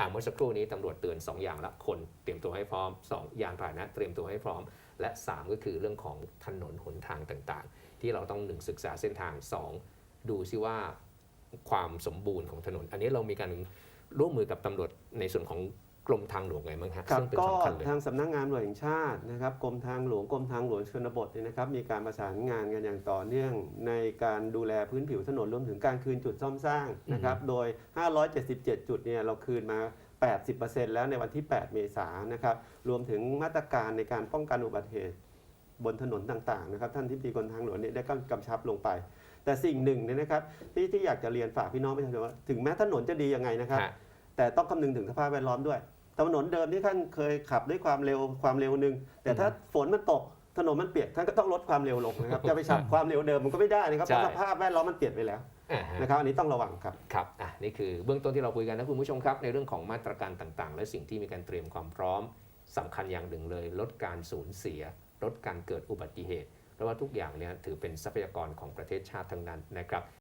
่าเมื่อสักครู่นี้ตำรวจเตือน 2 อย่างละคนเตรียมตัวให้พร้อม 2 ยานพาหนะเตรียมตัวให้พร้อม และ 3 ก็คือเรื่องของถนนหนทางต่างๆ ที่เราต้องหนึ่งศึกษาเส้นทาง 2 ดูซิว่าความสมบูรณ์ของถนน อันนี้เรามีการร่วมมือกับตำรวจในส่วนของ กรมทางหลวงไงบ้างฮะครับซึ่งเป็นก็สำคัญเลย ทางสำนักงานตำรวจแห่งชาตินะครับกรมทางหลวงกรมทางหลวงชนบทเนี่ยนะครับ มีการประสานงานกันอย่างต่อเนื่องในการดูแลพื้นผิวถนนรวมถึงการคืนจุดซ่อมสร้างนะครับ โดย 577 จุดเนี่ยเราคืนมา 80%แล้วในวันที่ 8 เมษายนนะครับ รวมถึงมาตรการในการป้องกันอุบัติเหตุบนถนนต่างๆนะครับ ท่านที่ดีกรมทางหลวงเนี่ยได้กำชับลงไป แต่สิ่งหนึ่งเนี่ยนะครับที่ที่อยากจะเรียนฝากพี่น้องประชาชนว่าถึงแม้ถนนจะดียังไงนะครับ ฮะ แต่ต้องคำนึงถึงสภาพแวดล้อมด้วย ถนนเดิมที่ท่านเคยขับด้วยความเร็วความเร็วหนึ่งแต่ถ้าฝนมันตกถนนมันเปียกท่านก็ต้องลดความเร็วลงนะครับจะไปขับความเร็วเดิมมันก็ไม่ได้นะครับเพใช่ราะสภาพแวดล้อมมันเปลี่ยนไปแล้วอ่าฮะนะครับอันนี้ต้องระวังครับครับอะนี่คือเบื้องต้นที่เราคุยกันนะคุณผู้ชมครับ ในเรื่องของมาตรการต่างๆ และสิ่งที่มีการเตรียมความพร้อมสำคัญอย่างหนึ่งเลย ลดการสูญเสีย ลดการเกิดอุบัติเหตุเพราะว่าทุกอย่างเนี่ยถือเป็นทรัพยากรของประเทศชาติทั้งนั้นนะครับ